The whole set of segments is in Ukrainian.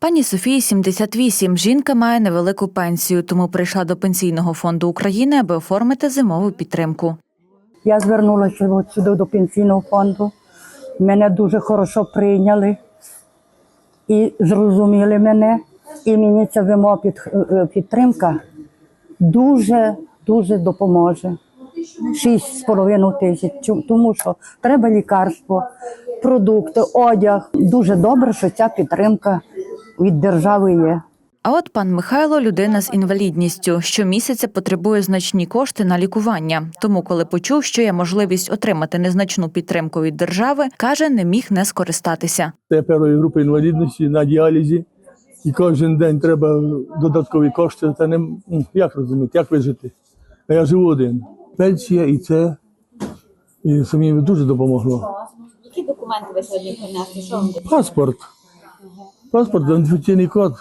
Пані Софії 78. Жінка має невелику пенсію, тому прийшла до пенсійного фонду України, аби оформити зимову підтримку. Я звернулася сюди до пенсійного фонду. Мене дуже хорошо прийняли і зрозуміли мене. І мені ця вимога е, підтримка дуже дуже допоможе. Шість з половиною тисяч, тому що треба лікарство, продукти, одяг. Дуже добре, що ця підтримка від держави є. А от пан Михайло людина з інвалідністю. Щомісяця потребує значні кошти на лікування. Тому, коли почув, що є можливість отримати незначну підтримку від держави, каже, не міг не скористатися. Це першої групи інвалідності на діалізі. І кожен день треба додаткові кошти. Та не як розуміти, як вижити. А я живу один. Пенсія і це і мені дуже допомогло. Які документи ви сьогодні принесли? Паспорт. Паспорт, ідентифікаційний код.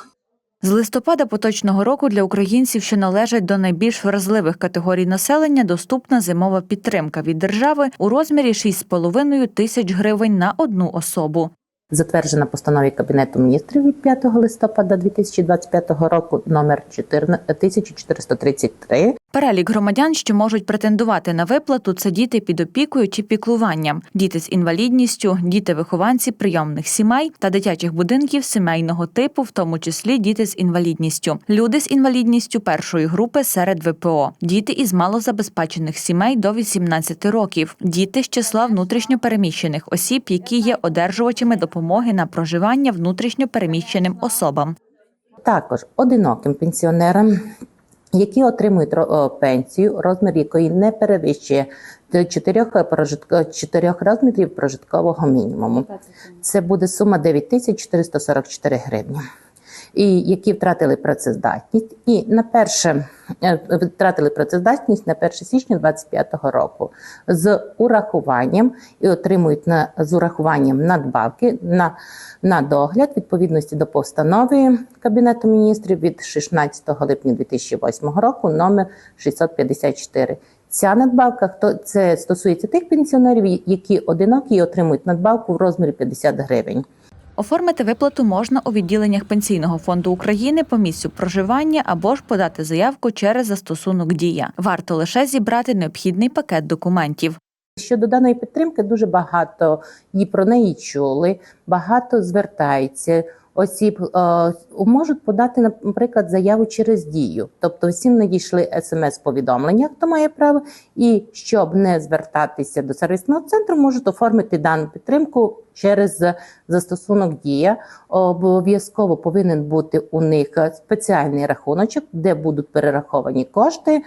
З листопада поточного року для українців, що належать до найбільш вразливих категорій населення, доступна зимова підтримка від держави у розмірі 6,5 тисяч гривень на одну особу. затверджена постанові Кабінету міністрів від 5 листопада 2025 року номер 1433. Перелік громадян, що можуть претендувати на виплату, це діти під опікою чи піклуванням, діти з інвалідністю, діти-вихованці прийомних сімей та дитячих будинків сімейного типу, в тому числі діти з інвалідністю, люди з інвалідністю першої групи серед ВПО, діти із малозабезпечених сімей до 18 років, діти з числа внутрішньопереміщених осіб, які є одержувачами допомоги на проживання внутрішньопереміщеним особам. Також одиноким пенсіонерам, які отримують ро- пенсію, розмір якої не перевищує до 4, прожитко- 4 розмірів прожиткового мінімуму. Це буде сума 9444 гривні. І які втратили працездатність, і на перше е, втратили працездатність на 1 січня 2025 року з урахуванням і отримують на з урахуванням надбавки на, на догляд відповідності до постанови Кабінету міністрів від 16 липня 2008 року номер 654. Ця надбавка хто це стосується тих пенсіонерів, які одинокі отримують надбавку в розмірі 50 гривень. Оформити виплату можна у відділеннях Пенсійного фонду України по місцю проживання або ж подати заявку через застосунок Дія. Варто лише зібрати необхідний пакет документів. Щодо даної підтримки, дуже багато і про неї чули, багато звертається. Осіб е, можуть подати, наприклад, заяву через дію. Тобто всім надійшли смс-повідомлення, хто має право, і щоб не звертатися до сервісного центру, можуть оформити дану підтримку через застосунок Дія. Обов'язково повинен бути у них спеціальний рахуночок, де будуть перераховані кошти.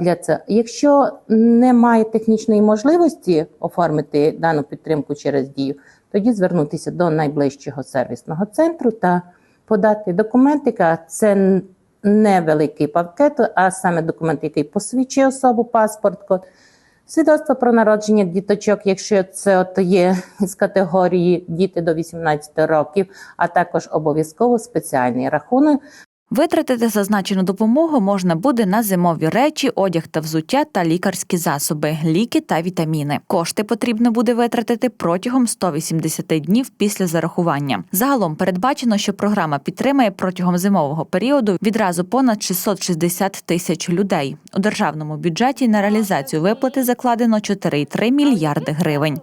Для це, якщо немає технічної можливості оформити дану підтримку через дію, тоді звернутися до найближчого сервісного центру та подати документика. Це н- невеликий пакет, а саме документ, який посвідчує особу, паспорт, свідоцтво про народження діточок, якщо це от є з категорії діти до 18 років, а також обов'язково спеціальний рахунок Витратити зазначену допомогу можна буде на зимові речі, одяг та взуття та лікарські засоби, ліки та вітаміни. Кошти потрібно буде витратити протягом 180 днів після зарахування. Загалом передбачено, що програма підтримає протягом зимового періоду відразу понад 660 тисяч людей. У державному бюджеті на реалізацію виплати закладено 4,3 мільярди гривень.